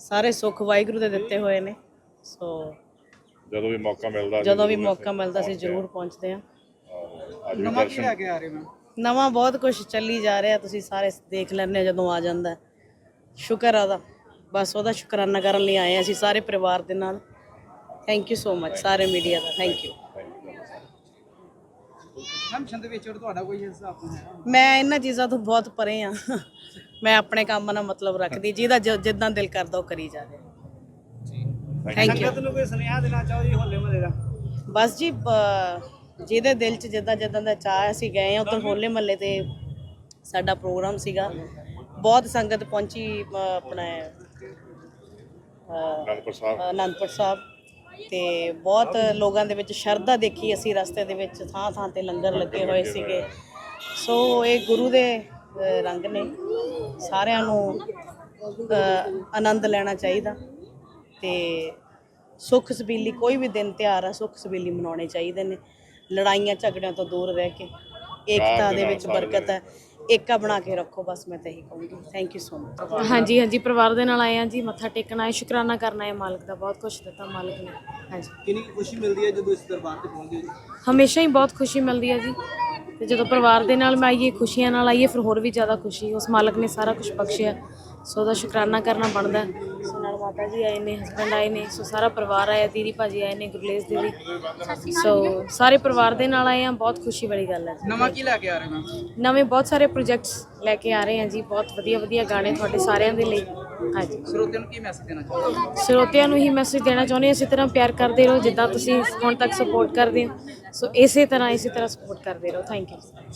ਸਾਰੇ ਸੁੱਖ ਵਾਹਿਗੁਰੂ ਦੇ ਦਿੱਤੇ ਹੋਏ ਨੇ। ਸੋ ਜਦੋਂ ਵੀ ਮੌਕਾ ਮਿਲਦਾ ਜਦੋਂ ਵੀ ਮੌਕਾ ਮਿਲਦਾ ਸੀ ਜ਼ਰੂਰ ਪਹੁੰਚਦੇ ਅੱਜ ਵੀ ਨਵਾਂ ਕੀ ਦਰਸ਼ਨ ਲੈ ਕੇ ਆ ਰਹੇ ਮੈਂ ਨਵਾਂ ਬਹੁਤ ਕੁਝ ਚੱਲੀ ਜਾ ਰਿਹਾ ਤੁਸੀਂ ਸਾਰੇ ਦੇਖ ਹੋ ਜਦੋਂ ਆ ਜਾਂਦਾ ਹੈ। ਸ਼ੁਕਰ ਆ ਉਹਦਾ। ਬਸ ਉਹਦਾ ਸ਼ੁਕਰਾਨਾ ਕਰਨ ਲਈ ਆਏ ਹਾਂ ਅਸੀਂ ਸਾਰੇ ਪਰਿਵਾਰ ਦੇ ਨਾਲ। ਥੈਂਕ ਯੂ ਸੋ ਮਚ ਸਾਰੇ ਮੀਡੀਆ ਦਾ। ਥੈਂਕ ਯੂ ਮੈਮ ਛੰਦ ਵਿੱਚ ਤੁਹਾਡਾ ਕੋਈ ਹਿੱਸਾ ਆਪਣਾ ਹੈ ਮੈਂ ਇਹਨਾਂ ਚੀਜ਼ਾਂ ਤੋਂ ਬਹੁਤ ਪਰੇ ਆ ਮੈਂ ਆਪਣੇ ਕੰਮ ਨਾਲ ਮਤਲਬ ਰੱਖਦੀ ਜਿਹਦਾ ਜ- ਜਿੱਦਾਂ ਦਿਲ ਕਰਦਾ ਉਹ ਕਰੀ ਜਾ ਰਿਹਾ। ਥੈਂਕ ਯੂ ਨੂੰ ਕੋਈ ਸੁਨੇਹਾ ਦੇਣਾ ਚਾਹੋ ਜੀ ਹੋਲੇ ਮਹੱਲੇ ਦਾ? ਬਸ ਜੀ ਬ- ਜਿਹਦੇ ਦਿਲ 'ਚ ਜਿੱਦਾਂ ਜਿੱਦਾਂ ਦਾ ਚਾਹ ਅਸੀਂ ਗਏ ਆ ਉਧਰ ਹੋਲੇ ਮਹੱਲੇ ਤੇ ਸਾਡਾ ਪ੍ਰੋਗਰਾਮ ਸੀਗਾ। ਬਹੁਤ ਸੰਗਤ ਪਹੁੰਚੀ ਅ, ਆਪਣਾ ਅ, ਅਨੰਦਪੁਰ ਸਾਹਿਬ। ਅਨੰਦਪੁਰ ਸਾਹਿਬ। ਤੇ ਬਹੁਤ ਲੋਕਾਂ ਦੇ ਵਿੱਚ ਸ਼ਰਧਾ ਦੇਖੀ ਅਸੀਂ ਰਸਤੇ ਦੇ ਵਿੱਚ ਥਾਂ ਥਾਂ ਤੇ ਲੰਗਰ ਲੱਗੇ ਹੋਏ ਸੀਗੇ। ਸੋ ਇਹ ਗੁਰੂ ਦੇ ਰੰਗ ਨੇ। ਸਾਰਿਆਂ ਨੂੰ ਆਨੰਦ ਲੈਣਾ ਚਾਹੀਦਾ ਤੇ ਸੁੱਖ ਸਬੀਲੀ ਕੋਈ ਵੀ ਦਿਨ ਤਿਉਹਾਰ ਆ ਸੁੱਖ ਸਬੀਲੀ ਮਨਾਉਣੇ ਚਾਹੀਦੇ ਨੇ। ਲੜਾਈਆਂ ਝਗੜਿਆਂ ਤੋਂ ਦੂਰ ਰਹਿ ਕੇ ਏਕਤਾ ਦੇ ਵਿੱਚ ਬਰਕਤ ਹੈ। ਏਕਾ ਬਣਾ ਕੇ ਰੱਖੋ ਬਸ ਮੈਂ ਤਾਂ ਇਹੀ ਕਹੂੰਗੀ। ਥੈਂਕ ਯੂ ਸੋ ਮਚ ਹਾਂਜੀ ਹਾਂਜੀ ਪਰਿਵਾਰ ਦੇ ਨਾਲ ਆਏ ਹਾਂ ਜੀ ਮੱਥਾ ਟੇਕਣ ਆਏ ਸ਼ੁਕਰਾਨਾ ਕਰਨਾ ਹੈ ਮਾਲਕ ਦਾ ਬਹੁਤ ਕੁਛ ਦਿੱਤਾ ਮਾਲਕ ਨੇ। ਹਾਂਜੀ। ਕਿੰਨੀ ਕੁ ਖੁਸ਼ੀ ਮਿਲਦੀ ਹੈ ਜਦੋਂ ਇਸ ਦਰਬਾਰ ਤੇ ਪਹੁੰਚਦੇ ਹੋ ਹਮੇਸ਼ਾ ਹੀ ਬਹੁਤ ਖੁਸ਼ੀ ਮਿਲਦੀ ਹੈ ਜੀ। ਤੇ ਜਦੋਂ ਪਰਿਵਾਰ ਦੇ ਨਾਲ ਮੈਂ ਆਈਏ ਖੁਸ਼ੀਆਂ ਨਾਲ ਆਈਏ ਫਿਰ ਹੋਰ ਵੀ ਜ਼ਿਆਦਾ ਖੁਸ਼ੀ ਉਸ ਮਾਲਕ ਨੇ ਸਾਰਾ ਕੁਝ ਬਖਸ਼ਿਆ। ਸੋ ਉਹਦਾ ਸ਼ੁਕਰਾਨਾ ਕਰਨਾ ਬਣਦਾ। ਹੈ। ਸੋ ਨਾਲ ਮਾਤਾ ਜੀ ਆਏ ਨੇ ਹਸਬੰਡ ਆਏ ਨੇ ਸੋ ਸਾਰਾ ਪਰਿਵਾਰ ਆਇਆ ਦੀਦੀ ਭਾਜੀ ਆਏ ਨੇ ਗੁਰਲੇਸ ਦੀਦੀ। ਸੋ ਸਾਰੇ ਪਰਿਵਾਰ ਦੇ ਨਾਲ ਆਏ ਹਾਂ ਬਹੁਤ ਖੁਸ਼ੀ ਵਾਲੀ ਗੱਲ ਹੈ ਜੀ। ਨਵਾਂ ਕੀ ਲੈ ਕੇ ਆ ਰਹੇ ਮੈਮ ਨਵੇਂ ਬਹੁਤ ਸਾਰੇ ਪ੍ਰੋਜੈਕਟਸ ਲੈ ਕੇ ਆ ਰਹੇ ਹਾਂ ਜੀ ਬਹੁਤ ਵਧੀਆ ਵਧੀਆ ਗਾਣੇ ਤੁਹਾਡੇ ਸਾਰਿਆਂ ਦੇ ਲਈ। ਹਾਂਜੀ। ਸਰੋਤਿਆਂ ਨੂੰ ਕੀ ਮੈਸੇਜ ਦੇਣਾ ਚਾਹੋਗੇ ਸਰੋਤਿਆਂ ਨੂੰ ਹੀ ਮੈਸੇਜ ਦੇਣਾ ਚਾਹੁੰਦੇ ਹਾਂ, ਇਸੇ ਤਰ੍ਹਾਂ ਪਿਆਰ ਕਰਦੇ ਰਹੋ ਜਿੱਦਾਂ ਤੁਸੀਂ ਹੁਣ ਤੱਕ ਸਪੋਰਟ ਕਰਦੇ ਹੋ। ਸੋ ਇਸੇ ਤਰ੍ਹਾਂ ਇਸੇ ਤਰ੍ਹਾਂ ਸਪੋਰਟ ਕਰਦੇ ਰਹੋ। Thank you